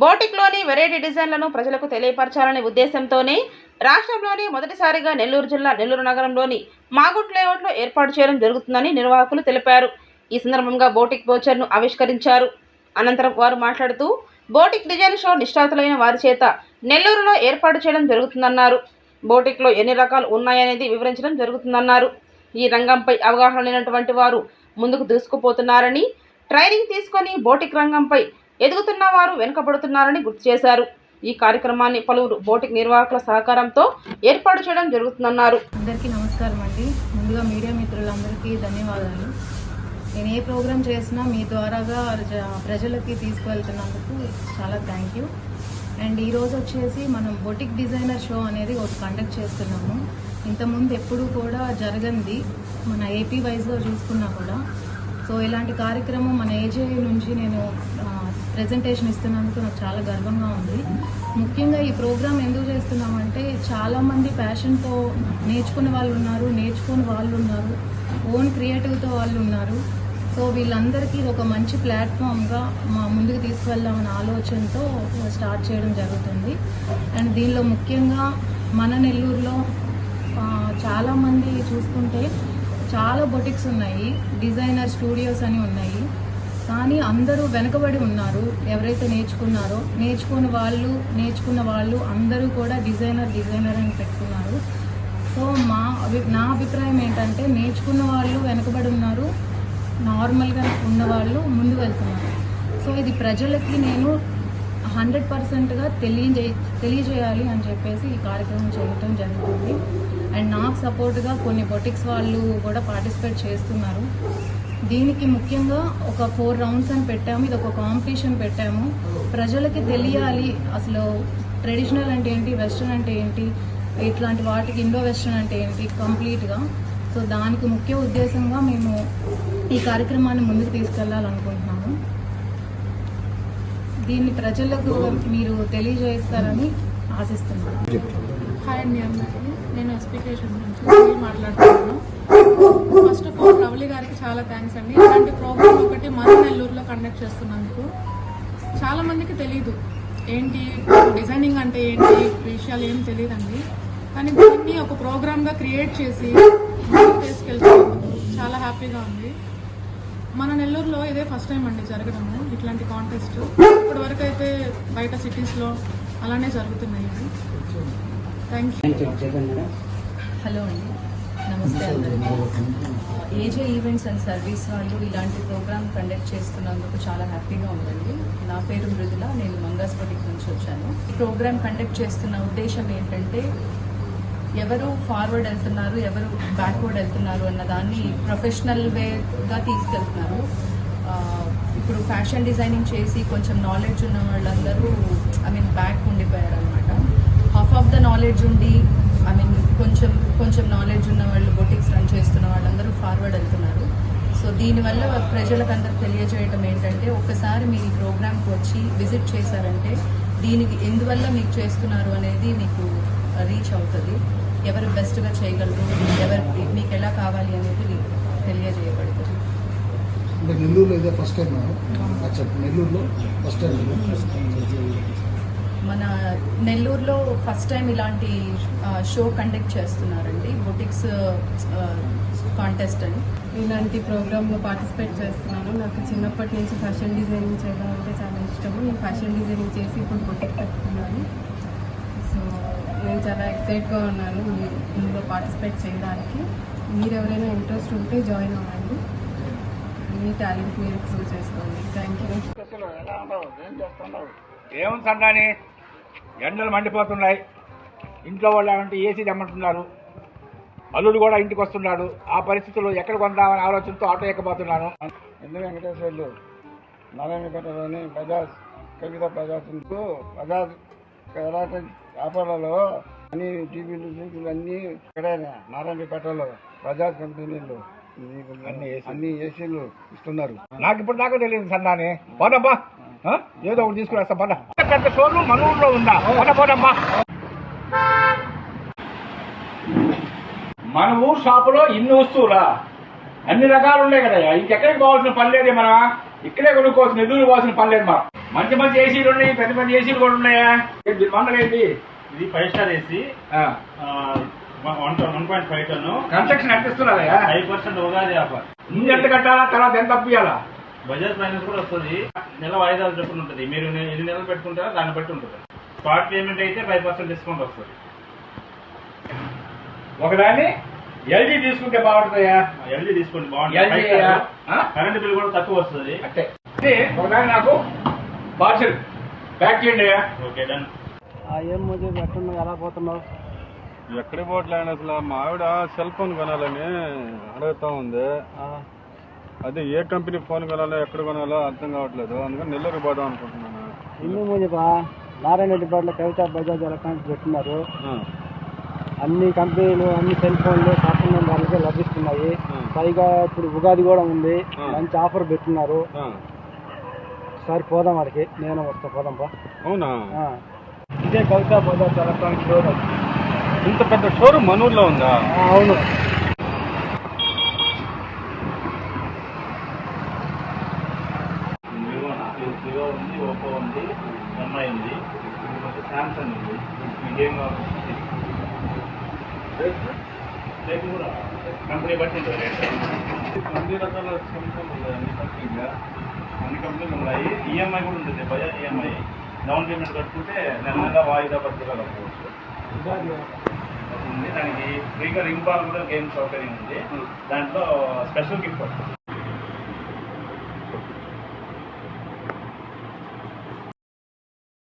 బోటిక్లోని variety డిజైన్లను ప్రజలకు తెలియపరచాలనే ఉద్దేశంతోనే రాష్ట్రంలోని మొదటిసారిగా నెల్లూరు జిల్లా నెల్లూరు నగరంలోని మాగుట్ లేఅవుట్లో ఏర్పాటు చేయడం జరుగుతుందని నిర్వాహకులు తెలిపారు. ఈ సందర్భంగా బోటిక్ బోచర్ను ఆవిష్కరించారు. అనంతరం వారు మాట్లాడుతూ బోటిక్ డిజైన్ షో నిష్ఠాతులైన వారి చేత నెల్లూరులో ఏర్పాటు చేయడం జరుగుతుందన్నారు. బోటిక్లో ఎన్ని రకాలు ఉన్నాయనేది వివరించడం జరుగుతుందన్నారు. ఈ రంగంపై అవగాహన లేనటువంటి వారు ముందుకు దూసుకుపోతున్నారని ట్రైనింగ్ తీసుకొని బోటిక్ రంగంపై ఎదుగుతున్న వారు వెనుకబడుతున్నారని గుర్తు చేశారు. ఈ కార్యక్రమాన్ని పలువురు బోటిక్ నిర్వాహకుల సహకారంతో ఏర్పాటు చేయడం జరుగుతుందన్నారు. అందరికీ నమస్కారం అండి. ముందుగా మీడియా మిత్రులందరికీ ధన్యవాదాలు. నేను ఏ ప్రోగ్రాం చేసినా మీ ద్వారాగా ప్రజలకి తీసుకువెళ్తున్నందుకు చాలా థ్యాంక్ యూ. అండ్ ఈరోజు వచ్చేసి మనం బొటిక్ డిజైనర్ షో అనేది ఒకటి కండక్ట్ చేస్తున్నాము. ఇంతకుముందు ఎప్పుడూ కూడా జరగంది. మన ఏపీ వైజ్లో చూసుకున్నా కూడా. సో ఇలాంటి కార్యక్రమం మన ఏజే నుంచి నేను ప్రజెంటేషన్ ఇస్తున్నందుకు నాకు చాలా గర్వంగా ఉంది. ముఖ్యంగా ఈ ప్రోగ్రామ్ ఎందుకు చేస్తున్నామంటే చాలామంది ప్యాషన్తో నేర్చుకునే వాళ్ళు ఉన్నారు నేర్చుకుని వాళ్ళు ఉన్నారు ఓన్ క్రియేటివ్తో వాళ్ళు ఉన్నారు. సో వీళ్ళందరికీ ఒక మంచి ప్లాట్ఫామ్గా మా ముందుకు తీసుకువెళ్దామనే ఆలోచనతో స్టార్ట్ చేయడం జరుగుతుంది. అండ్ దీనిలో ముఖ్యంగా మన నెల్లూరులో చాలామంది చూసుకుంటే చాలా బొటిక్స్ ఉన్నాయి. డిజైనర్ స్టూడియోస్ అని ఉన్నాయి. కానీ అందరూ వెనకబడి ఉన్నారు. ఎవరైతే నేర్చుకున్నారో నేర్చుకున్న వాళ్ళు నేర్చుకున్న వాళ్ళు అందరూ కూడా డిజైనర్ డిజైనర్ అని పెట్టుకున్నారు. సో మా అభి నా అభిప్రాయం ఏంటంటే నేర్చుకున్న వాళ్ళు వెనకబడి ఉన్నారు. నార్మల్గా ఉన్న వాళ్ళు ముందు వెళ్తున్నారు. సో ఇది ప్రజలకి నేను హండ్రెడ్ పర్సెంట్గా తెలియజే తెలియజేయాలి అని చెప్పేసి ఈ కార్యక్రమం చేయటం జరుగుతుంది. అండ్ నాకు సపోర్ట్గా కొన్ని బొటిక్స్ వాళ్ళు కూడా పార్టిసిపేట్ చేస్తున్నారు. దీనికి ముఖ్యంగా ఒక ఫోర్ రౌండ్స్ అని పెట్టాము. ఇది ఒక కాంపిటీషన్ పెట్టాము. ప్రజలకి తెలియాలి అసలు ట్రెడిషనల్ అంటే ఏంటి వెస్ట్రన్ అంటే ఏంటి ఇట్లాంటి వాటికి ఇండో వెస్ట్రన్ అంటే ఏంటి కంప్లీట్గా. సో దానికి ముఖ్య ఉద్దేశంగా మేము ఈ కార్యక్రమాన్ని ముందుకు తీసుకెళ్ళాలనుకుంటున్నాము. దీన్ని ప్రజలకు మీరు తెలియజేస్తారని ఆశిస్తున్నాను. హాయ్ అండి అందరికీ. నేను ఎస్పీకేషన్ నుంచి మాట్లాడుతున్నాను ఫస్ట్ ఆఫ్ ఆల్ రవలి గారికి చాలా థ్యాంక్స్ అండి. ఇలాంటి ప్రోగ్రామ్ ఒకటి మన నెల్లూరులో కండక్ట్ చేస్తున్నందుకు చాలా మందికి తెలీదు. ఏంటి డిజైనింగ్ అంటే ఏంటి విషయాలు ఏం తెలియదండి కానీ దీన్ని ఒక ప్రోగ్రామ్గా క్రియేట్ చేసి తీసుకెళ్తున్నందుకు చాలా హ్యాపీగా ఉంది. మన నెల్లూరులో ఇదే ఫస్ట్ టైం అండి జరగడము ఇట్లాంటి కాంటెస్ట్ ఇప్పటి వరకు అయితే బయట సిటీస్లో అలానే జరుగుతున్నాయి. థ్యాంక్ యూ హలో అండి. నమస్తే అందరికీ. ఏజే ఈవెంట్స్ అండ్ సర్వీస్ వాళ్ళు ఇలాంటి ప్రోగ్రామ్ కండక్ట్ చేస్తున్నందుకు చాలా హ్యాపీగా ఉందండి. నా పేరు మృదుల నేను మంగాస్పటికి నుంచి వచ్చాను. ఈ ప్రోగ్రామ్ కండక్ట్ చేస్తున్న ఉద్దేశం ఏంటంటే ఎవరు ఫార్వర్డ్ వెళ్తున్నారు ఎవరు బ్యాక్వర్డ్ వెళ్తున్నారు అన్న దాన్ని ప్రొఫెషనల్ వేగా తీసుకెళ్తున్నారు. ఇప్పుడు ఫ్యాషన్ డిజైనింగ్ చేసి కొంచెం నాలెడ్జ్ ఉన్న వాళ్ళందరూ ఐ మీన్ బ్యాక్ ఉండిపోయారు అనమాట హాఫ్ ఆఫ్ ద నాలెడ్జ్ ఉండి కొంచెం కొంచెం నాలెడ్జ్ ఉన్న వాళ్ళు బొటిక్స్ రన్ చేస్తున్న వాళ్ళందరూ ఫార్వర్డ్ వెళ్తున్నారు. సో దీనివల్ల ప్రజలకు అందరూ తెలియజేయటం ఏంటంటే ఒకసారి మీరు ఈ ప్రోగ్రామ్కి వచ్చి విజిట్ చేశారంటే దీనికి ఎందువల్ల మీకు చేస్తున్నారు అనేది మీకు రీచ్ అవుతుంది. ఎవరు బెస్ట్గా చేయగలరు ఎవరు మీకు ఎలా కావాలి అనేది తెలియజేయబడుతుంది. అంటే నెల్లూరులో ఇదే ఫస్ట్ టైం నెల్లూరులో ఫస్ట్ టైం మన నెల్లూరులో ఫస్ట్ టైం ఇలాంటి షో కండక్ట్ చేస్తున్నారండి. బొటిక్స్ కాంటెస్ట్ అని. ఇలాంటి ప్రోగ్రాంలో పార్టిసిపేట్ చేస్తున్నాను. నాకు చిన్నప్పటి నుంచి ఫ్యాషన్ డిజైనింగ్ చేయడం అంటే చాలా ఇష్టము. నేను ఫ్యాషన్ డిజైనింగ్ చేసి ఇప్పుడు బొటిక్ పెట్టుకున్నాను. సో నేను చాలా ఎక్సైట్గా ఉన్నాను ఇందులో పార్టిసిపేట్ చేయడానికి. మీరు ఎవరైనా ఇంట్రెస్ట్ ఉంటే జాయిన్ అవ్వండి. మీ టాలెంట్ మీరు ప్రూవ్ చేసుకోండి. థ్యాంక్ యూ ఏముంది సందాని ఎండలు మండిపోతున్నాయి. ఇంట్లో వాళ్ళు ఏమంటే ఏసీ తెమ్మంటున్నారు. అల్లుడు కూడా ఇంటికి వస్తున్నాడు. ఆ పరిస్థితుల్లో ఎక్కడ కొందామని ఆలోచనతో ఆటో ఎక్కబోతున్నాను. ఎందు వెంకటేశ్వర్లు? నారాయణపేటలోని బజాజ్ కవిత బజాజ్ బజాజ్ కరాట వ్యాపారాలలో అన్ని టీవీలు టీవీలు అన్నీ ఇక్కడే నారాయణపేటలో బజాజ్ కంపెనీలు అన్ని ఏసీలు. ఇస్తున్నారు. నాకు ఇప్పుడు దాకా తెలియదు పోదమ్మా ఆ? ఏదో ఒకటి తీసుకురేస్తా పద. పెద్ద షోరూమ్ మన ఊర్లో ఉందా? పద పోదమ్మా. మన ఊరు షాపులో ఇన్ని వస్తువులా? అన్ని రకాలు ఉన్నాయి కదా ఇంకెక్కడికి పోవాల్సిన పని లేదే మనం. ఇక్కడే కొనుక్కోవాల్సిన ఎదురు పోవాల్సిన పని లేదు మనం మంచి మంచి ఏసీలు ఉన్నాయి పెద్ద పెద్ద ఏసీలు కూడా ఉన్నాయా? దీని మండలం ఏంటి ఇది ఫైవ్ స్టార్ ఏసీ. ఆ, one one point five ton construction ఎంత ఇస్తున్నారయ్యా ఫైవ్ పర్సెంట్ ఉగాది ఆఫర్. ముందు ఎంత కట్టాలా? తర్వాత ఎంత అప్పియాలా బజాజ్ ఫైనాన్స్ కూడా వస్తుంది. నెల వాయిదాలు చొప్పున ఉంటుంది. మీరు ఎన్ని ఎన్ని నెలలు పెట్టుకుంటారో దాన్ని బట్టి ఉంటుంది. స్పాట్ పేమెంట్ అయితే ఫైవ్ పర్సెంట్ డిస్కౌంట్ వస్తుంది. ఒకదాన్ని ఎల్జీ తీసుకుంటే బాగుంటుందయ్యా. ఎల్జీ తీసుకోండి బాగుంటుంది? కరెంట్ బిల్ కూడా తక్కువ వస్తుంది. అంటే ఒకదాన్ని నాకు పార్సల్. ప్యాక్ చేయండి ఓకే డన్. ఏం మోదీ ఎట్టున్నావు ఎలా పోతున్నావు? ఎక్కడికి పోవట్లేదు అసలు. మా ఆవిడ సెల్ ఫోన్ కొనాలని అడుగుతా ఉంది. అదే ఏ కంపెనీ ఫోన్ కొనాలో ఎక్కడ కొనాలో అర్థం కావట్లేదు. అందుకని నెల్లూరు పోదాం అనుకుంటున్నాను. ఇల్లు మోదీపా నారాయణ రెడ్డి బాటలో కవిత బజాజ్ ఎలక్ట్రానిక్స్ పెట్టున్నారు ఆ, అన్ని కంపెనీలు అన్ని సెల్ ఫోన్లు సాధారణ ధరలకే లభిస్తున్నాయి. పైగా ఇప్పుడు ఉగాది కూడా ఉంది. మంచి ఆఫర్ పెట్టున్నారు. ఒకసారి పోదాం వాడికి నేను వస్తా పోదాంపా అవునా? ఆ. ఇదే కవిత బజాజ్ ఎలక్ట్రానిక్ స్టోర్ ఇంత పెద్ద షోరూమ్ మనూర్లో ఉందా? అవును వివో వివో ఉంది ఓప్పో ఉంది ఎంఐ ఉంది శాంసంగ్ ఉంది మీకేం కావాలి రేపు కూడా కంపెనీ బట్టి అన్ని రకాల సెల్ ఉన్నాయి అన్ని కంపెనీగా అన్ని కంపెనీలు ఉన్నాయి ఈఎంఐ కూడా ఉంటుంది బజాజ్ ఈఎంఐ డౌన్ పేమెంట్ కట్టుకుంటే నెల నెల వాయిదా పద్ధతిగా కట్టుకోవచ్చు ఉంది దానికి ఫ్రీగా రింగ్ బాల్ కూడా గేమ్ సౌకర్యం ఉంది దాంట్లో స్పెషల్ గిఫ్ట్ వస్తుంది